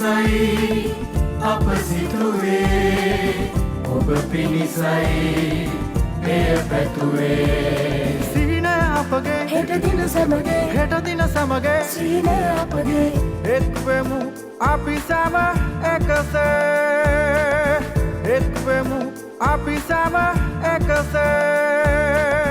පිණිසයි අප සිතුවේ ඔබ පිණිසයි මෙය පැතුවේ. සීනය අපගේ හෙට දින සමගේ. හෙට දින සමගේ. සීනය අපගේ. එක්වෙමු අපි සැම එකසේ. එක්වෙමු අපි සැම එකසේ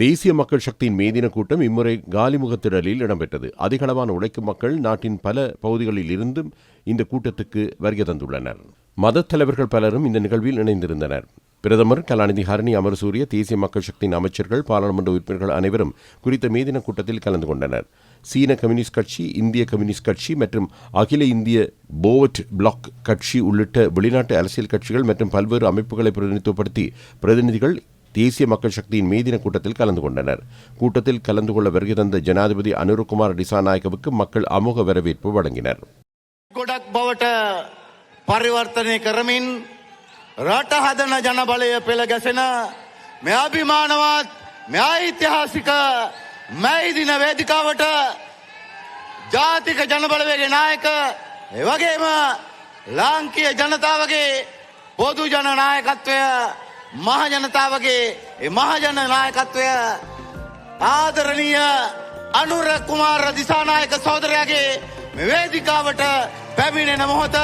தேசிய மக்கள் சக்தியின் மேதின கூட்டம் இம்முறை காலிமுகத்திடலில் இடம்பெற்றது. அதிகளவான உழைக்கும் மக்கள் நாட்டின் பல பகுதிகளில் இருந்தும் இந்த கூட்டத்துக்கு வருகை தந்துள்ளனர். மதத் தலைவர்கள் பலரும் இந்த நிகழ்வில் இணைந்திருந்தனர். பிரதமர் கலாநிதி ஹரணி அமர்சூரிய தேசிய மக்கள் சக்தியின் அமைச்சர்கள் பாராளுமன்ற உறுப்பினர்கள் அனைவரும் குறித்த மேதின கூட்டத்தில் கலந்து கொண்டனர். சீன கம்யூனிஸ்ட் கட்சி இந்திய கம்யூனிஸ்ட் கட்சி மற்றும் அகில இந்திய போவட் பிளாக் கட்சி உள்ளிட்ட வெளிநாட்டு அரசியல் கட்சிகள் மற்றும் பல்வேறு அமைப்புகளை பிரதிநிதித்துவப்படுத்தி பிரதிநிதிகள் தேசிய மக்கள் சக்தியின் மேதின கூட்டத்தில் கலந்து கொண்டனர் கூட்டத்தில் கலந்து கொள்ள வருகை தந்த ஜனாதிபதி அனுரகுமார் டிசாநாயகவுக்கு மக்கள் அமோக வரவேற்பு வழங்கினர் ගොඩක් බවට පරිවර්තනය කරමින් රට හදන ජනබලය පෙළ ගැසෙන මෙ අභිමානවත් මෙ ඓතිහාසික මැයිදින වේදිකාවට ජාතික ජනබලවේගේ නායක එවගේම ලාංකීය ජනතාවගේ පොදු ජනනායකත්වය මහජනතාවගේ මහජන නායකත්වය ආදරණීය අනුර කුමාර දිසානායක සෝදරයාගේ වේදිකාවට පැමිණෙන මොහොත.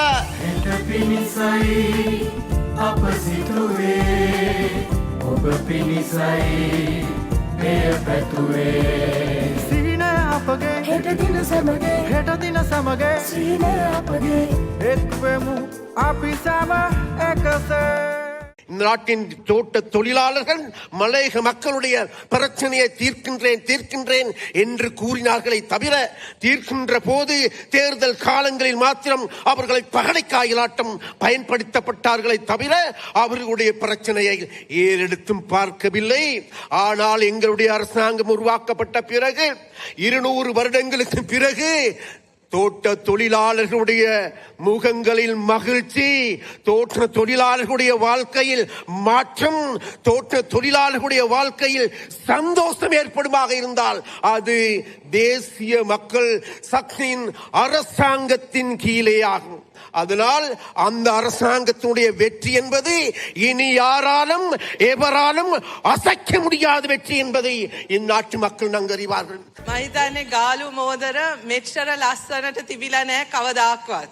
පිණිසයි අප සිතුවේ ඔබ පිණිසයි මෙය පැතුවේ. සීනය අපගේ හෙට දින සමගේ හෙට දින සමගේ සීනය අපගේ එක්වෙමු අපි සැම එකසේ இந்த நாட்டின் தோட்ட தொழிலாளர்கள் மலையக மக்களுடைய பிரச்சனையை தீர்க்கின்றேன் தீர்க்கின்றேன் என்று கூறினார்களே தவிர தீர்க்கின்ற போது தேர்தல் காலங்களில் மாத்திரம் அவர்களை பகடைக்காயலாட்டம் பயன்படுத்தப்பட்டார்களே தவிர அவர்களுடைய பிரச்சனையை ஏறெடுத்தும் பார்க்கவில்லை. ஆனால் எங்களுடைய அரசாங்கம் உருவாக்கப்பட்ட பிறகு இருநூறு வருடங்களுக்கு பிறகு தோட்ட தொழிலாளர்களுடைய முகங்களில் மகிழ்ச்சி தோற்ற தொழிலாளர்களுடைய வாழ்க்கையில் மாற்றம் தோற்ற தொழிலாளர்களுடைய வாழ்க்கையில் சந்தோஷம் ஏற்படுமாக இருந்தால் அது தேசிய மக்கள் சக்தியின் அரசாங்கத்தின் கீழே ஆகும். அதனால் அந்த அரசாங்கத்தினுடைய வெற்றி என்பது இனி யாராலும் எவராலும் அசைக்க முடியாத வெற்றி என்பதை இந்நாட்டு மக்கள் நன்கறிவார்கள் මහිතන්නේ ගාලු මෝදර මෙච්චර ලස්සනට තිබිලා නෑ කවදාක්වත්.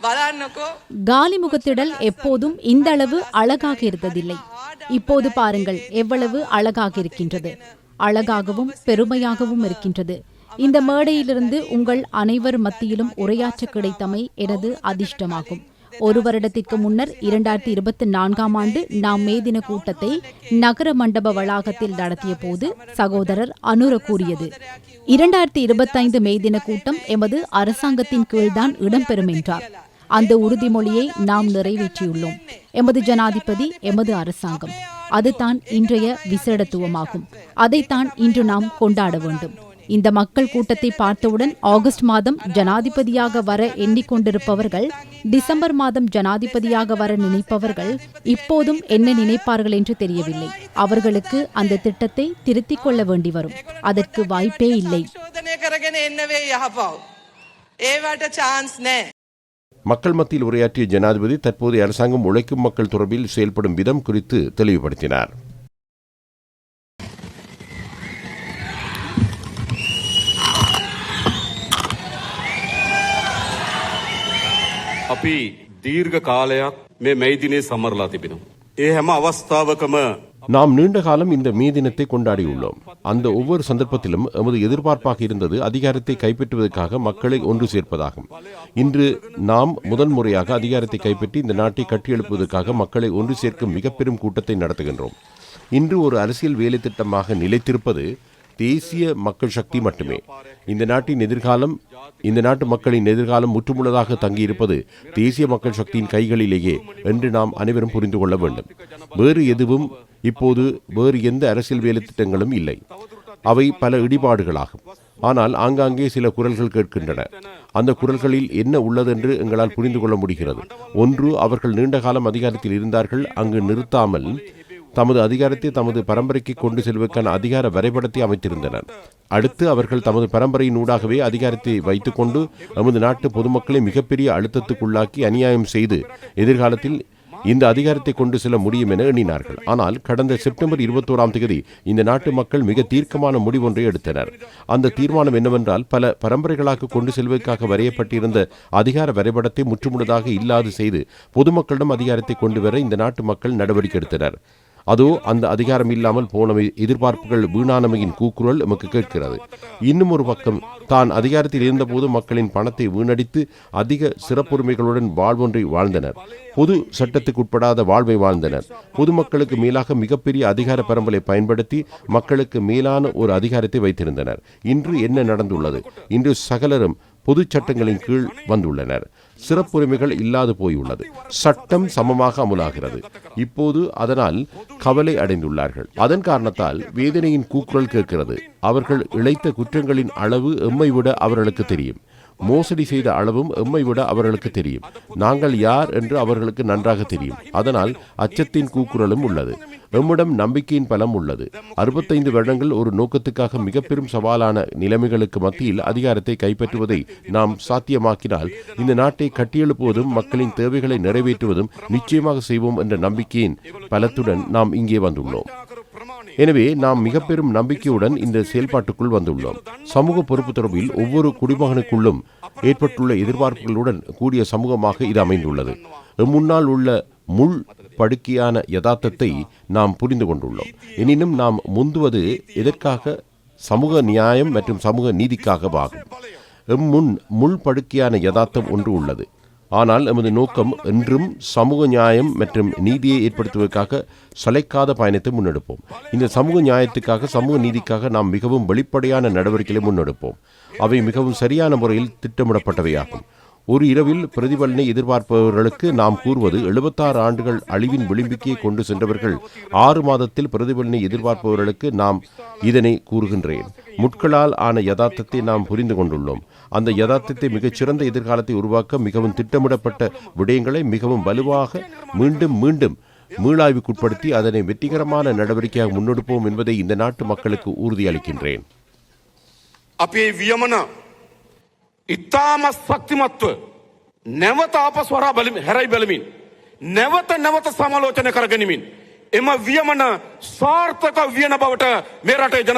බලන්නකෝ காலிமுகத்திடல் எப்போதும் இந்த அளவு அழகாக இருந்ததில்லை இப்போது பாருங்கள் எவ்வளவு அழகாக இருக்கின்றது அழகாகவும் பெருமையாகவும் இருக்கின்றது இந்த மேடையிலிருந்து உங்கள் அனைவர் மத்தியிலும் உரையாற்ற கிடைத்தமை எனது அதிர்ஷ்டமாகும். ஒரு வருடத்திற்கு முன்னர் இரண்டாயிரத்தி இருபத்தி நான்காம் ஆண்டு நாம் மேதின கூட்டத்தை நகர மண்டப வளாகத்தில் நடத்திய போது சகோதரர் அனுர கூறியது இரண்டாயிரத்தி இருபத்தைந்து மேதின கூட்டம் எமது அரசாங்கத்தின் கீழ்தான் இடம்பெறும் என்றார். அந்த உறுதிமொழியை நாம் நிறைவேற்றியுள்ளோம். எமது ஜனாதிபதி எமது அரசாங்கம். அதுதான் இன்றைய விசேடத்துவமாகும். அதைத்தான் இன்று நாம் கொண்டாட வேண்டும். இந்த மக்கள் கூட்டத்தை பார்த்தவுடன் ஆகஸ்ட் மாதம் ஜனாதிபதியாக வர எண்ணிக்கொண்டிருப்பவர்கள் டிசம்பர் மாதம் ஜனாதிபதியாக வர நினைப்பவர்கள் இப்போதும் என்ன நினைப்பார்கள் என்று தெரியவில்லை. அவர்களுக்கு அந்த திட்டத்தை திருத்திக் கொள்ள வேண்டி வரும். அதற்கு வாய்ப்பே இல்லை. மக்கள் மத்தியில் உரையாற்றிய ஜனாதிபதி தற்போதைய அரசாங்கம் உழைக்கும் மக்கள் தொடர்பில் செயல்படும் விதம் குறித்து தெளிவுபடுத்தினார். අපි දීර්ඝ කාලයක් මේ මැයිදිනේ සමරලා තිබෙනවා. ඒ හැම අවස්ථාවකම நாம் நீண்ட காலம் இந்த மே தினத்தை கொண்டாடியுள்ளோம் அந்த ஒவ்வொரு சந்தர்ப்பத்திலும் எமது எதிர்பார்ப்பாக இருந்தது அதிகாரத்தை கைப்பற்றுவதற்காக மக்களை ஒன்று சேர்ப்பதாகும் இன்று நாம் முதல் முறையாக அதிகாரத்தை கைப்பற்றி இந்த நாட்டை கட்டியெழுப்புவதற்காக மக்களை ஒன்று சேர்க்கும் மிக பெரும் கூட்டத்தை நடத்துகின்றோம் இன்று ஒரு அரசியல் வேலை திட்டமாக நிலைத்திருப்பது தேசிய மக்கள் சக்தி மட்டுமே. இந்த நாட்டின் எதிர்காலம் இந்த நாட்டு மக்களின் எதிர்காலம் முற்றுமுள்ளதாக தங்கியிருப்பது தேசிய மக்கள் சக்தியின் கைகளிலேயே என்று நாம் அனைவரும் புரிந்து கொள்ள வேண்டும். வேறு எதுவும் இப்போது வேறு எந்த அரசியல் வேலை திட்டங்களும் இல்லை. அவை பல இடிபாடுகளாகும். ஆனால் ஆங்காங்கே சில குரல்கள் கேட்கின்றன. அந்த குரல்களில் என்ன உள்ளதென்று எங்களால் புரிந்து கொள்ள முடிகிறது. ஒன்று அவர்கள் நீண்ட காலம் அதிகாரத்தில் இருந்தார்கள் அங்கு நிறுத்தாமல் தமது அதிகாரத்தை தமது பரம்பரைக்கு கொண்டு செல்வதற்கான அதிகார வரைபடத்தை அமைத்திருந்தனர் அடுத்து அவர்கள் தமது பரம்பரையின் ஊடாகவே அதிகாரத்தை வைத்துக்கொண்டு நமது நாட்டு பொதுமக்களை மிகப்பெரிய அழுத்தத்துக்குள்ளாக்கி அநியாயம் செய்து எதிர்காலத்தில் இந்த அதிகாரத்தை கொண்டு செல்ல முடியும் என எண்ணினார்கள். ஆனால் கடந்த செப்டம்பர் இருபத்தோராம் தேதி இந்த நாட்டு மக்கள் மிக தீர்க்கமான முடிவொன்றை எடுத்தனர். அந்த தீர்மானம் என்னவென்றால் பல பரம்பரைகளாக கொண்டு செல்வதற்காக வரையப்பட்டிருந்த அதிகார வரைபடத்தை முற்றுமுழுதாக இல்லாது செய்து பொதுமக்களிடம் அதிகாரத்தை கொண்டு வர இந்த நாட்டு மக்கள் நடவடிக்கை எடுத்தனர். அதோ அந்த அதிகாரம் இல்லாமல் போனவை எதிர்பார்ப்புகள் வீணானமையின் கூக்குரல் எமக்கு கேட்கிறது. இன்னும் ஒரு பக்கம் தான் அதிகாரத்தில் இருந்தபோது மக்களின் பணத்தை வீணடித்து அதிக சிறப்புரிமைகளுடன் வாழ்வொன்றை வாழ்ந்தனர். பொது சட்டத்துக்கு உட்படாத வாழ்வை வாழ்ந்தனர். பொதுமக்களுக்கு மேலாக மிகப்பெரிய அதிகார பரம்பலை பயன்படுத்தி மக்களுக்கு மேலான ஒரு அதிகாரத்தை வைத்திருந்தனர். இன்று என்ன நடந்துள்ளது? இன்று சகலரும் பொது சட்டங்களின் கீழ் வந்துள்ளனர். சிறப்புரிமைகள் இல்லாது போயுள்ளது. சட்டம் சமமாக அமுலாகிறது. இப்போது அதனால் கவலை அடைந்துள்ளார்கள். அதன் காரணத்தால் வேதனையின் கூக்குரல் கேட்கிறது. அவர்கள் இழைத்த குற்றங்களின் அளவு எம்மை விட அவர்களுக்கு தெரியும். மோசடி செய்த அளவும் எம்மை விட அவர்களுக்கு தெரியும். நாங்கள் யார் என்று அவர்களுக்கு நன்றாக தெரியும். அதனால் அச்சத்தின் கூக்குரலும் உள்ளது. நம்மிடம் நம்பிக்கையின் பலம் உள்ளது. அறுபத்தைந்து வருடங்கள் ஒரு நோக்கத்துக்காக மிக பெரும் சவாலான நிலைமைகளுக்கு மத்தியில் அதிகாரத்தை கைப்பற்றுவதை நாம் சாத்தியமாக்கினால் இந்த நாட்டை கட்டியெழுப்புவதும் மக்களின் தேவைகளை நிறைவேற்றுவதும் நிச்சயமாக செய்வோம் என்ற நம்பிக்கையின் பலத்துடன் நாம் இங்கே வந்துள்ளோம். எனவே நாம் மிக பெரும் நம்பிக்கையுடன் இந்த செயல்பாட்டுக்குள் வந்துள்ளோம். சமூக பொறுப்பு தொடர்பில் ஒவ்வொரு குடிமகனுக்குள்ளும் ஏற்பட்டுள்ள எதிர்பார்ப்புகளுடன் கூடிய சமூகமாக இது அமைந்துள்ளது. முன்னால் உள்ள முள் படுக்கையான யதார்த்தத்தை நாம் புரிந்து கொண்டுள்ளோம். எனினும் நாம் முந்துவது எதற்காக? சமூக நியாயம் மற்றும் சமூக நீதிக்காகவாகும். எம் முன் முள் படுக்கையான யதார்த்தம் ஒன்று உள்ளது. ஆனால் எமது நோக்கம் என்றும் சமூக நியாயம் மற்றும் நீதியை ஏற்படுத்துவதற்காக சளைக்காத பயணத்தை முன்னெடுப்போம். இந்த சமூக நியாயத்துக்காக சமூக நீதிக்காக நாம் மிகவும் வெளிப்படையான நடவடிக்கைகளை முன்னெடுப்போம். அவை மிகவும் சரியான முறையில் திட்டமிடப்பட்டவையாகும். ஒரு இரவில் பிரதிபலனை எதிர்பார்ப்பவர்களுக்கு நாம் கூறுவது எழுபத்தாறு ஆண்டுகள் அழிவின் விளிம்பிக்கே கொண்டு சென்றவர்கள் ஆறு மாதத்தில் பிரதிபலனை எதிர்பார்ப்பவர்களுக்கு நாம் இதனை கூறுகின்றேன் முட்களால் ஆன யதார்த்தத்தை நாம் புரிந்து கொண்டுள்ளோம் அந்த யதார்த்தத்தை மிகச்சிறந்த எதிர்காலத்தை உருவாக்க மிகவும் திட்டமிடப்பட்ட விடயங்களை மிகவும் வலுவாக மீண்டும் மீண்டும் மீளாய்வுக்குட்படுத்தி அதனை வெற்றிகரமான நடவடிக்கையாக முன்னெடுப்போம் என்பதை இந்த நாட்டு மக்களுக்கு உறுதியளிக்கின்றேன் අපේ වියමන ඉතාමත් ශක්තිමත්ව නැවත ආපස්වරා බලමින් හැරයි බලමින්. නැවත නැවත සමාලෝචන කරගනිමින් එම වියමන සාර්ථක වියන බවට මේ රටේ ජන